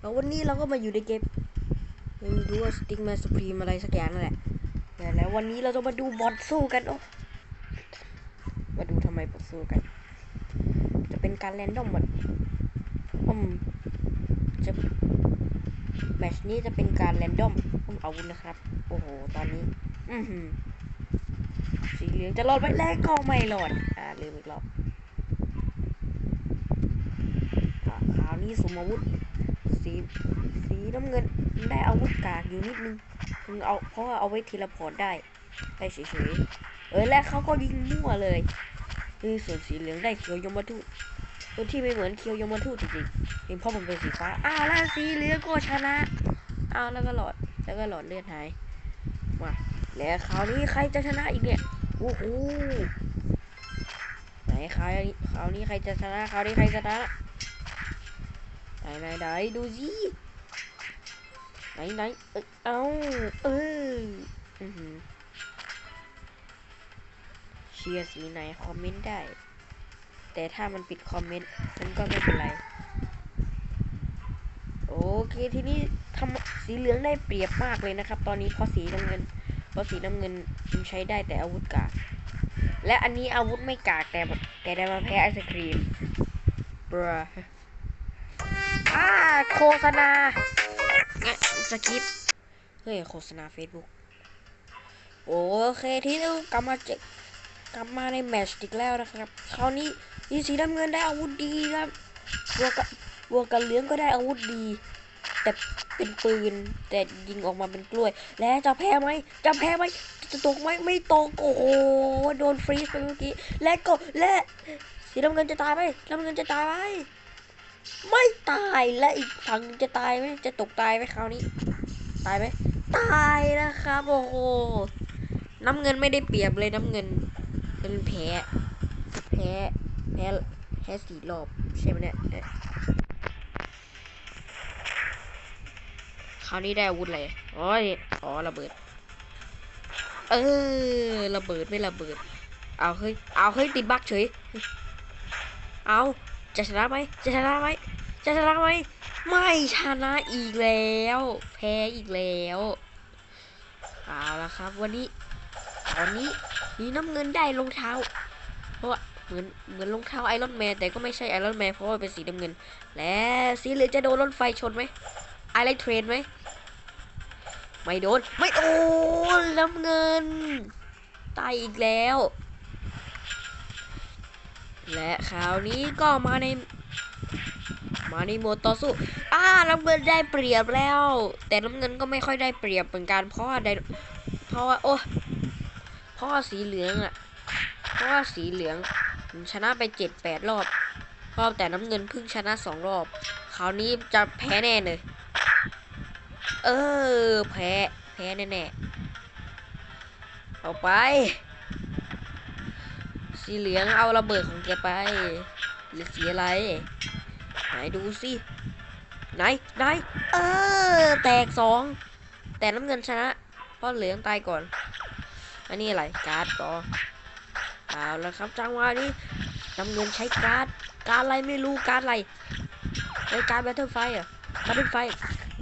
แล้ววันนี้เราก็มาอยู่ในเกมไม่รู้ว่าสติ๊กแมนสปรีมอะไรสักอย่างนั่นแหละแต่แล้ววันนี้เราจะมาดูบอทสู้กันโอ้มาดูทำไมบอทสู้กัน จะเป็นการแรนดอมบอทอืมจะแมชนี้จะเป็นการแรนดอมผมเอาวุธนะครับ โอ้โห ตอนนี้ อือหือสีเหลืองจะรอดไหมแรกก็ไม่รอด อ่าลืมอีกรอบคราวนี้สมอาวุธ สีสีน้ำเงินได้อาวุธกากอยู่นิดนึงมึงเอาเพราะว่าเอาไว้ทีละพอร์ตได้ได้เฉยๆเออและเขาก็ยิงมั่วเลยคือส่วนสีเหลืองได้เขียวยมทูตตัวที่ไม่เหมือนเขียวยมทูตจริงๆเป็นเพราะมันเป็นสีฟ้าอ้าวแล้วสีเหลืองก็ชนะอ้าวแล้วก็หลอดแล้วก็หลอดเลือดหายมาแล้วคราวนี้ใครจะชนะอีกเนี่ยโอ้โหไหนคราวนี้คราวนี้ใครจะชนะคราวนี้ใครชนะ ไหนไหนไหนดูสิไหนไหนเอ้ยเอาเอออื้อหือเชียร์สีไหนคอมเมนต์ได้ แต่ถ้ามันปิดคอมเมนต์มันก็ไม่เป็นไร โอเคทีนี้ทำสีเหลืองได้เปรียบมากเลยนะครับ ตอนนี้เพราะสีน้ำเงินเพราะสีน้ำเงินมันใช้ได้แต่อาวุธกากและอันนี้อาวุธไม่กากแต่แต่ได้มาแพ้ไอศครีมบร อ่าโฆษณาสคริปเฮ้ยโฆษณา Facebook โอเคที่เรากลับมาเจกลับมาในแมตช์อีกแล้วนะครับคราวนี้ยีสีน้ำเงินได้อาวุธดีครับบวกับบวกกับเหลืองก็ได้อาวุธดี แต่เป็นปืนแต่ยิงออกมาเป็นกล้วย และจะแพ้ไหมจะแพ้ไหมจะตกไหมไม่ตกโอ้โหโดนฟรีซไปเมื่อกี้และก็และสีน้ำเงินจะตายไหมน้ำเงินจะตายไหม ไม่ตายและอีกฝั่งจะตายไหมจะตกตายไหมคราวนี้ ตายไหมตายนะครับโอ้โหน้ำเงินไม่ได้เปรียบเลยน้ำเงินเป็นแพ้แพ้แพ้แพ้สี่รอบใช่ไหมเนี่ยคราวนี้ได้อาวุธอะไรอ๋ออ๋อระเบิด เออระเบิดไม่ระเบิด เอาเฮ้ยเอาเฮ้ยติดบั๊กเฉยเอา จะชนะไหมจะชนะไหมจะชนะไหมไม่ชนะอีกแล้ว แพ้อีกแล้วเอาละครับ วันนี้ตอนนี้มีน้ำเงินได้รองเท้า เพราะว่าเหมือนเหมือนรองเท้าไอรอนแมนแต่ก็ไม่ใช่ไอรอนแมนเพราะว่าเป็นสีน้ำเงิน และสีเหลืองจะโดนรถไฟชนไหมไอไลท์เทรนไหมไม่โดน ไม่โดนน้ำเงินตายอีกแล้ว และคราวนี้ก็มาใน มาในโหมดต่อสู้อ่าน้ำเงินได้เปรียบแล้ว แต่น้ำเงินก็ไม่ค่อยได้เปรียบเหมือนกันเพราะว่าได้เพราะว่าโอ้เพราะว่าสีเหลืองอะเพราะว่าสีเหลืองชนะไปเจ็ดแปดรอบรอบแต่น้ำเงินเพิ่งชนะสองรอบ คราวนี้จะแพ้แน่เลย เออ แพ้ แพ้แน่ๆเอาไป สีเหลืองเอาระเบิดของแกไปหรือสีอะไร ไหนดูสิไหนไหนเออ แตกสอง แต่น้ำเงินชนะ เพราะเหลืองตายก่อน อันนี้อะไร การ์ดต่อเอาแล้วครับจังหวะนี้น้ำเงินใช้การ์ด การ์ดอะไรไม่รู้ การ์ดอะไรไอ้การ์ดแบทเทิลไฟอะแบทเทิลไฟ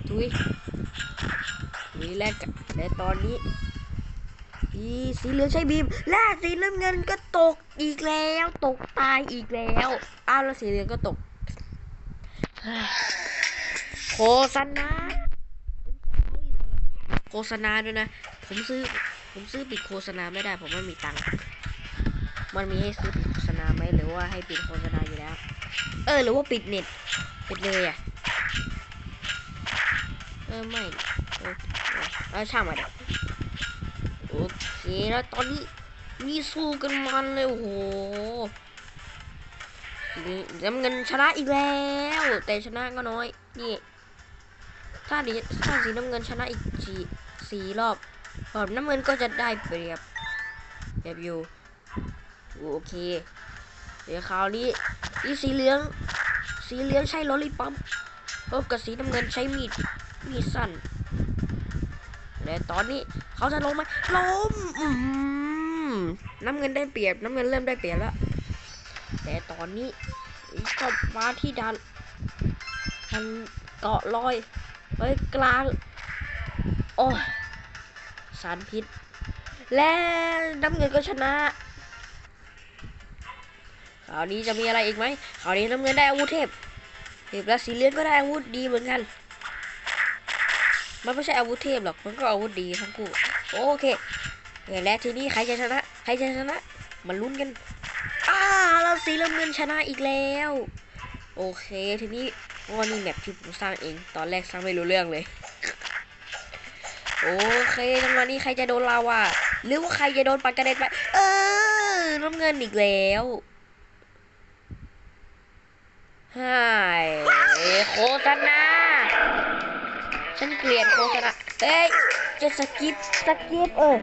ทุยทุยแรกกันและตอนนี้ีสีเหลืองใช้บีม และสีน้ำเงินก็ตกอีกแล้ว ตกตายอีกแล้วอ้าวแล้วสีเหลืองก็ตกโฆษณาโฆษณาด้วยนะ ผมซื้อ ผมซื้อปิดโฆษณาไม่ได้ ผมไม่มีตังค์มันมีให้ซื้อปิดโฆษณาไหมหรือว่าให้ปิดโฆษณาอยู่แล้ว เออ หรือว่าปิดเน็ตปิดเลยอะเออไม่เออช่างมันเถอะโอเค แล้วตอนนี้มีสู้กันมันเลยโอ้โหน้ำเงินชนะอีกแล้ว แต่ชนะก็น้อย นี่ ถ้าดีถ้าสีน้ำเงินชนะอีกสี่สี่รอบรอบน้ำเงินก็จะได้เปรียบเปรียบอยู่โอเค เดี๋ยวคราวนี้อีสีเหลือง สีเหลืองใช้ลอลลี่ปั๊มพบกับสีน้ำเงินใช้มีดมีดสั้น และตอนนี้เขาจะล้มไหมล้มอื้อหือน้ำเงินได้เปรียบ น้ำเงินเริ่มได้เปรียบแล้ว แต่ตอนนี้ก็มาที่ดันดันเกาะลอยไว้กลาง โอ้สารพิษ และน้ำเงินก็ชนะคราวนี้จะมีอะไรอีกไหมคราวนี้น้ำเงินได้อาวุธเทพเทพและสีเลืองก็ได้อาวุธดีเหมือนกัน มันไม่ใช่อาวุธเทพหรอก มันก็อาวุธดีทั้งคู่ โอเคและทีนี้ใครจะชนะ ใครจะชนะ มันลุ้นกัน อ้าเราสีน้ำเงินชนะอีกแล้ว โอเค ทีนี้วันนี้แมปที่ผมสร้างเอง ตอนแรกสร้างไม่รู้เรื่องเลย โอเคจังหวะนี้ใครจะโดนลาวาหรือว่าใครจะโดนปัดกระเด็นไป เออน้ำเงินอีกแล้วใช่โฆษณา ฉันเกลียดโฆษณาเอ้ยจะสกิปสกิปเออ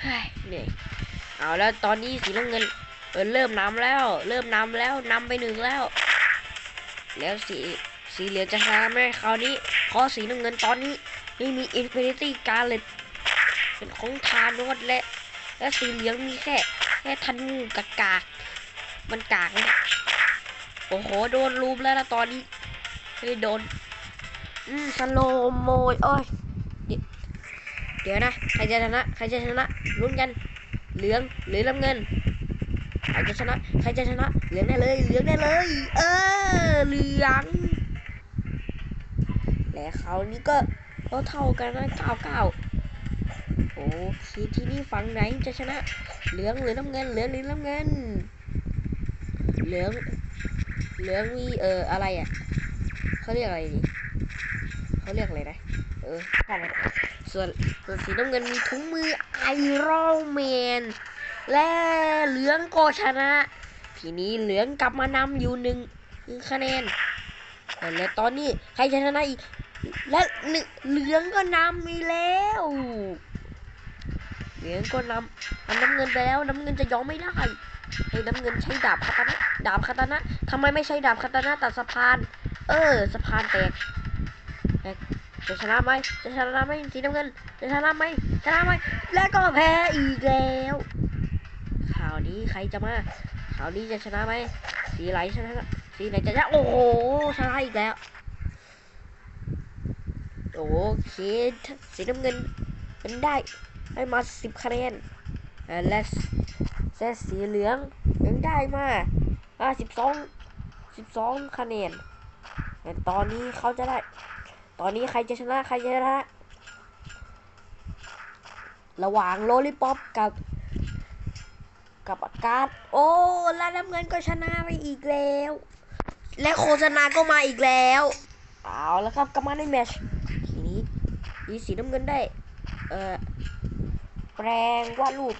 เฮ้เหนื่อยเอาแล้วตอนนี้สีน้ำเงินเออเริ่มนำแล้ว เริ่มนำแล้วนำไปหนึ่งแล้ว แล้วสีสีเหลืองจะชนะไหมคราวนี้เพราะสีน้ำเงินตอนนี้ไม่มีอินฟินิตี้การเลยเป็นของทานวดและและสีเหลืองมีแค่ ค่ทันงูกากากมันกากเนี่ยโอ้โห โดนรูมแล้วนะตอนนี้เฮ้ยโดน อืมสโลโมยโอ้ยเดี๋ยวนะ ใครจะชนะ ใครจะชนะลุ้นกัน เหลืองหรือน้ำเงิน ใครจะชนะ ใครจะชนะ เหลืองได้เลย เหลืองได้เลย เออ เหลือง และเขานี้ก็เท่าเท่ากันนะเก้าเก้า โอ้ทีที่นี่ฝั่งไหนจะชนะ เหลืองหรือน้ำเงิน เหลืองหรือน้ำเงิน เหลือง เหลืองมีเอออะไรอะเขาเรียกอะไรดีเขาเรียกอะไรนะเออส่วนส่วนสีน้ำเงินมีถุงมือไอรอนแมนและเหลืองก็ชนะ ทีนี้เหลืองกลับมานำอยู่หนึ่งคะแนนและตอนนี้ใครจะชนะอีก และหนึ่งเหลืองก็นำอีแล้ว เหลืองก็นำอันน้ำเงินไปแล้วน้ำเงินจะยอมไม่ได้ให้น้ำเงินใช้ดาบคาตานะดาบคาตานะทำไมไม่ใช้ดาบคาตานะตัดสะพาน เออสะพานแตกแตกจะชนะไหมจะชนะไหมสีน้ำเงินจะชนะไหมชนะไหมและก็แพ้อีกแล้วข่าวนี้ใครจะมาข่าวนี้จะชนะไหมสีไหลชนะสีไหนจะชนะโอ้โหชนะอีกแล้วโอเคสีน้ำเงินมันได้ ได้มาสิบคะแนนอ่าและและสีเหลืองยังได้มาอ่าสิบสองสิบสองคะแนนแต่ตอนนี้เขาจะได้ ตอนนี้ใครจะชนะใครจะชนะระหว่างโลลิปอปกับ กับอากาศ โอ้และน้ำเงินก็ชนะไปอีกแล้ว และโฆษณาก็มาอีกแล้ว เอาแล้วครับกลับมาในแมตชทีนี้มีสีน้ำเงินได้ เอ่อ แปลงวาดรูป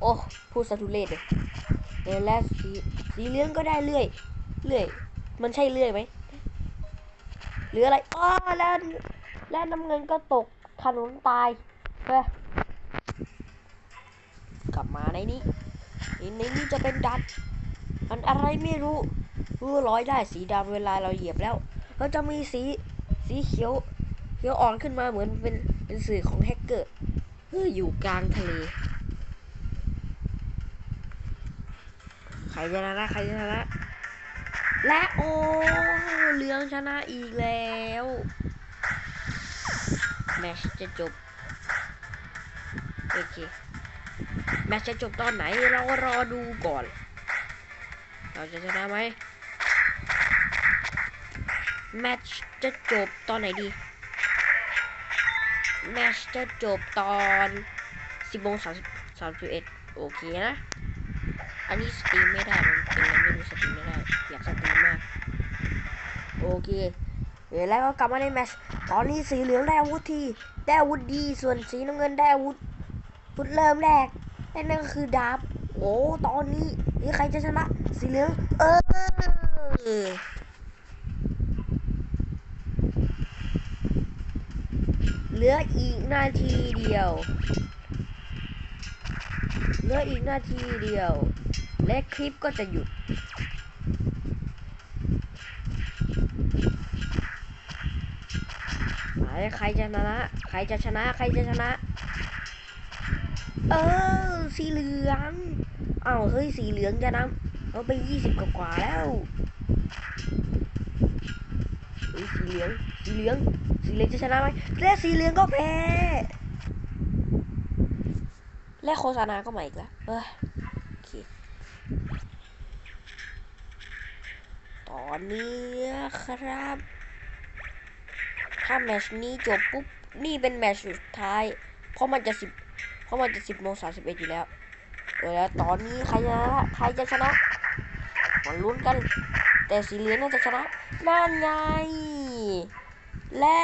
โอ้ พูดสะทุเรศเลยเออและสีสีเหลืองก็ได้เรื่อยเรื่อย มันใช่เรื่อยไหมหรืออะไรอ้อแล้ว แล้วน้ำเงินก็ตกถนนตายเฮ้ยกลับมาในนี้ในนี้จะเป็นดัดมันอะไรไม่รู้รู้ร้อยได้สีดำเวลาเราเหยียบแล้ว ก็จะมีสีสีเขียวเขียวอ่อนขึ้นมาเหมือนเป็น เป็นสื่อของแฮกเกอร์เอออยู่กลางทะเลใครจะชนะใครจะชนะ และโอ้เหลืองชนะอีกแล้วแมชจะจบโอเคแมชจะจบตอนไหนเรารอดูก่อน เราจะชนะไหมแมชจะจบตอนไหนดี แมชจะจบตอน 10โมง31 โอเคนะ อันนี้สตรีมไม่ได้มันเป็นอะไรไม่รู้สตรีมไม่ได้ อยากสตรีมมาก โอเคเแล้วก็กลับมาในแมชตอนนี้สีเหลืองได้อาวุธทีได้อาวุธดี ส่วนสีน้ำเงินได้อาวุธอาวุธเริ่มแรกนั่นก็คือดาบ โอ้ ตอนนี้นี่ใครจะชนะ สีเหลือง เออ เห ลืออีกนาทีเดียว เหลืออีกนาทีเดียว และคลิปก็จะหยุดไหนใครจะชนะ ใครจะชนะ ใครจะชนะ เออ สีเหลือง เอ้าเฮ้ย สีเหลืองจะนำเอาไปยี่สิบกว่าแล้วสีเหลือง สีเหลือง สีเหลืองจะชนะไหมและสีเหลืองก็แพ้ และโฆษณาก็มาอีกแล้วเอ้ยโอเค ตอนนี้ครับ ถ้าแมชนี้จบปุ๊บ นี่เป็นแมชสุดท้าย เพราะมันจะสิบเพราะมันจะสิบโมงสามสิบเอ็ดอยู่แล้วเออแล้วตอนนี้ใครจะใครจะชนะมาลุ้นกัน แต่สีเหลืองน่าจะชนะนั่นไง และ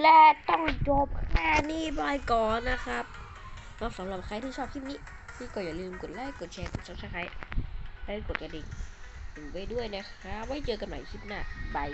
และต้องจบแค่นี้ไปก่อนนะครับก็สำหรับใครที่ชอบคลิปนี้พี่ก็อย่าลืมกดไลค์ กดแชร์ กด subscribe และกดกระดิ่งถึงไว้ด้วยนะครับ ไว้เจอกันใหม่คลิปหน้าบาย